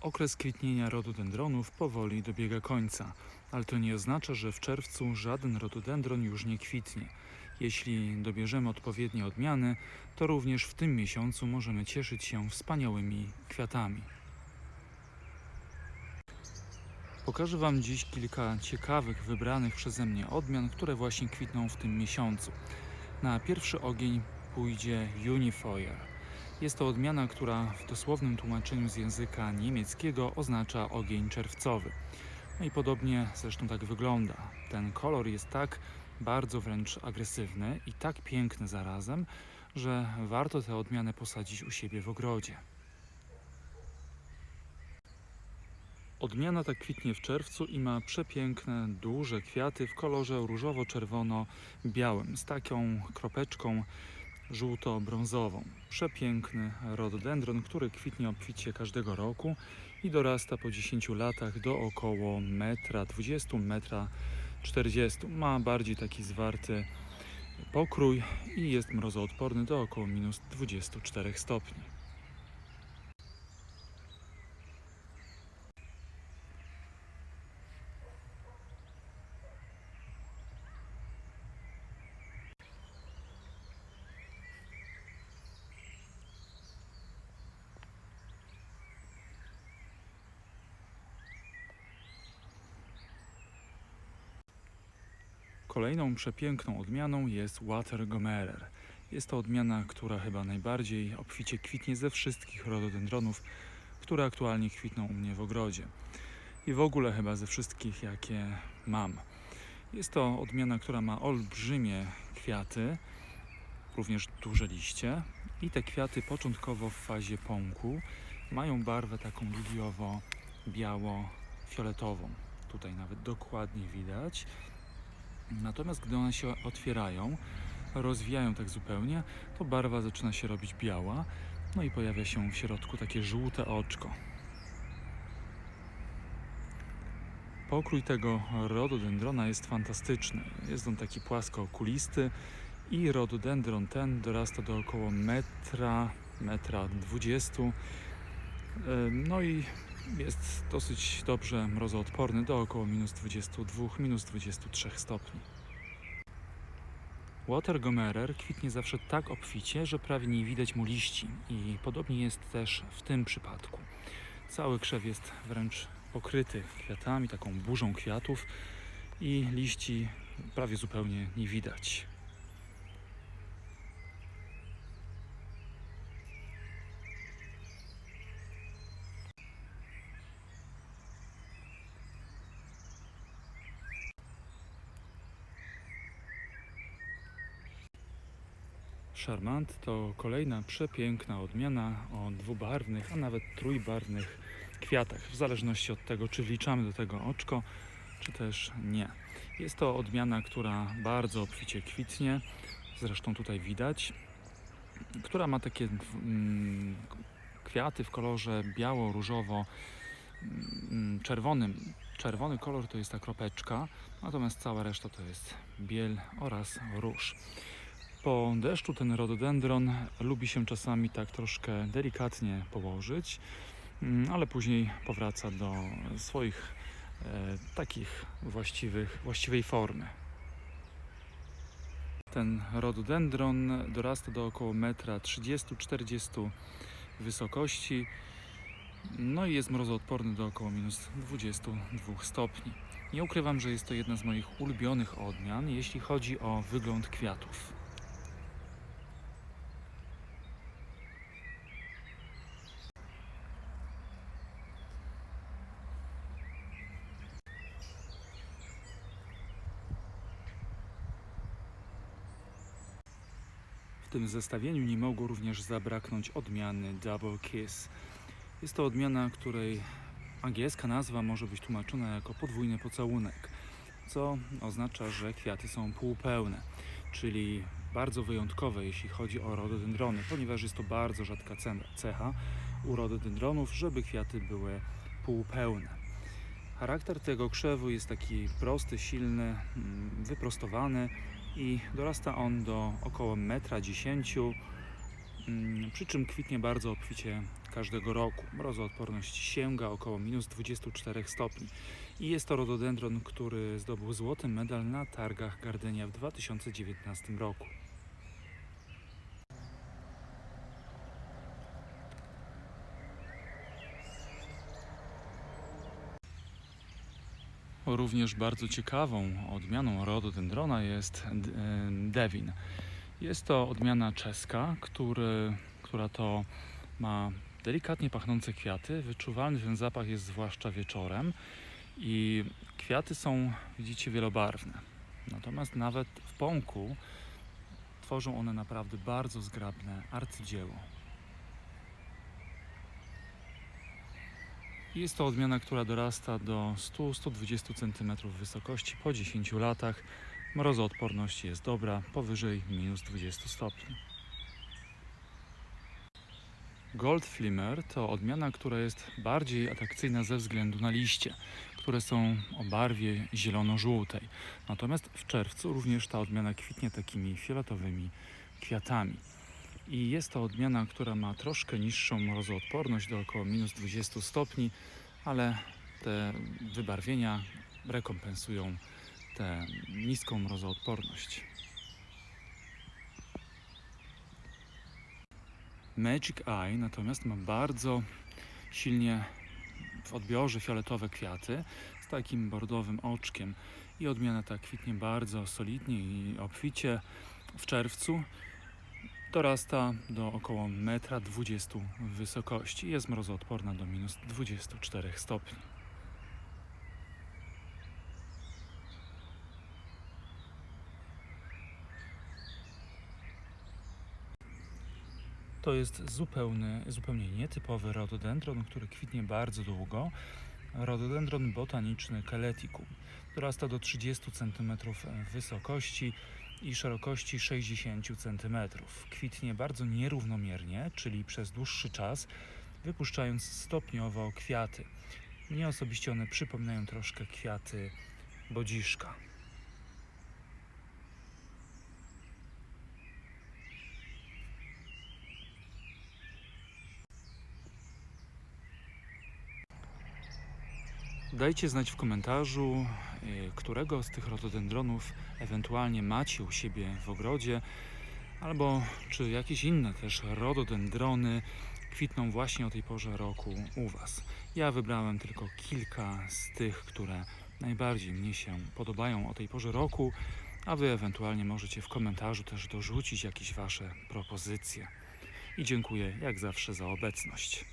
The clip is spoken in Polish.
Okres kwitnienia rododendronów powoli dobiega końca, ale to nie oznacza, że w czerwcu żaden rododendron już nie kwitnie. Jeśli dobierzemy odpowiednie odmiany, to również w tym miesiącu możemy cieszyć się wspaniałymi kwiatami. Pokażę Wam dziś kilka ciekawych, wybranych przeze mnie odmian, które właśnie kwitną w tym miesiącu. Na pierwszy ogień pójdzie Unifoyer. Jest to odmiana, która w dosłownym tłumaczeniu z języka niemieckiego oznacza ogień czerwcowy. No i podobnie zresztą tak wygląda. Ten kolor jest tak bardzo wręcz agresywny i tak piękny zarazem, że warto tę odmianę posadzić u siebie w ogrodzie. Odmiana ta kwitnie w czerwcu i ma przepiękne, duże kwiaty w kolorze różowo-czerwono-białym z taką kropeczką żółto-brązową. Przepiękny rododendron, który kwitnie obficie każdego roku i dorasta po 10 latach do około 1,20 m, 1,40 m. Ma bardziej taki zwarty pokrój i jest mrozoodporny do około minus 24 stopni. Kolejną przepiękną odmianą jest Watergomerer. Jest to odmiana, która chyba najbardziej obficie kwitnie ze wszystkich rododendronów, które aktualnie kwitną u mnie w ogrodzie. I w ogóle chyba ze wszystkich, jakie mam. Jest to odmiana, która ma olbrzymie kwiaty, również duże liście. I te kwiaty początkowo w fazie pąku mają barwę taką liliowo-biało-fioletową. Tutaj nawet dokładnie widać. Natomiast gdy one się otwierają, rozwijają tak zupełnie, to barwa zaczyna się robić biała, no i pojawia się w środku takie żółte oczko. Pokrój tego rododendrona jest fantastyczny. Jest on taki płasko okulisty i rododendron ten dorasta do około metra, metra dwudziestu. No i jest dosyć dobrze mrozoodporny do około minus 22, minus 23 stopni. Watergomerer kwitnie zawsze tak obficie, że prawie nie widać mu liści i podobnie jest też w tym przypadku. Cały krzew jest wręcz pokryty kwiatami, taką burzą kwiatów i liści prawie zupełnie nie widać. Charmant to kolejna przepiękna odmiana o dwubarwnych, a nawet trójbarwnych kwiatach, w zależności od tego, czy wliczamy do tego oczko, czy też nie. Jest to odmiana, która bardzo obficie kwitnie, zresztą tutaj widać, która ma takie mm, kwiaty w kolorze biało-różowo-czerwonym. Czerwony kolor to jest ta kropeczka, natomiast cała reszta to jest biel oraz róż. Po deszczu ten rododendron lubi się czasami tak troszkę delikatnie położyć, mm, ale później powraca do swoich e, takich właściwych, właściwej formy. Ten rododendron dorasta do około 1,30-40 m wysokości, no i jest mrozoodporny do około minus 22 stopni. Nie ukrywam, że jest to jedna z moich ulubionych odmian, jeśli chodzi o wygląd kwiatów. W tym zestawieniu nie mogło również zabraknąć odmiany Double Kiss. Jest to odmiana, której angielska nazwa może być tłumaczona jako podwójny pocałunek, co oznacza, że kwiaty są półpełne, czyli bardzo wyjątkowe, jeśli chodzi o rododendrony, ponieważ jest to bardzo rzadka ce- cecha u rododendronów, żeby kwiaty były półpełne. Charakter tego krzewu jest taki prosty, silny, mm, wyprostowany i dorasta on do około 1,10 m, mm, przy czym kwitnie bardzo obficie każdego roku. Mrozoodporność sięga około minus 24 stopni. I jest to rododendron, który zdobył złoty medal na targach Gardenia w 2019 roku. Również bardzo ciekawą odmianą rododendrona jest e, Devin. Jest to odmiana czeska, który, która to ma delikatnie pachnące kwiaty. Wyczuwalny ten zapach jest zwłaszcza wieczorem i kwiaty są, widzicie, wielobarwne. Natomiast nawet w pąku tworzą one naprawdę bardzo zgrabne arcydzieło. Jest to odmiana, która dorasta do 100-120 cm wysokości po 10 latach. Mrozoodporność jest dobra, powyżej minus 20 stopni. Gold Flimmer to odmiana, która jest bardziej atrakcyjna ze względu na liście, które są o barwie zielono-żółtej. Natomiast w czerwcu również ta odmiana kwitnie takimi fioletowymi kwiatami. I jest to odmiana, która ma troszkę niższą mrozoodporność do około minus 20 stopni, ale te wybarwienia rekompensują tę niską mrozoodporność. Magic Eye natomiast ma bardzo silnie w odbiorze fioletowe kwiaty z takim bordowym oczkiem i odmiana ta kwitnie bardzo solidnie i obficie w czerwcu. Dorasta do około 1,20 m wysokości. Jest mrozoodporna do minus 24 stopni. To jest zupełny, zupełnie nietypowy rododendron, który kwitnie bardzo długo. Rododendron botaniczny Caleticum. Dorasta do 30 cm wysokości i szerokości 60 cm. Kwitnie bardzo nierównomiernie, czyli przez dłuższy czas, wypuszczając stopniowo kwiaty. Mnie osobiście one przypominają troszkę kwiaty bodziszka. Dajcie znać w komentarzu, y, którego z tych rododendronów ewentualnie macie u siebie w ogrodzie, albo czy jakieś inne też rododendrony kwitną właśnie o tej porze roku u Was. Ja wybrałem tylko kilka z tych, które najbardziej mnie się podobają o tej porze roku, a Wy ewentualnie możecie w komentarzu też dorzucić jakieś Wasze propozycje. I dziękuję jak zawsze za obecność.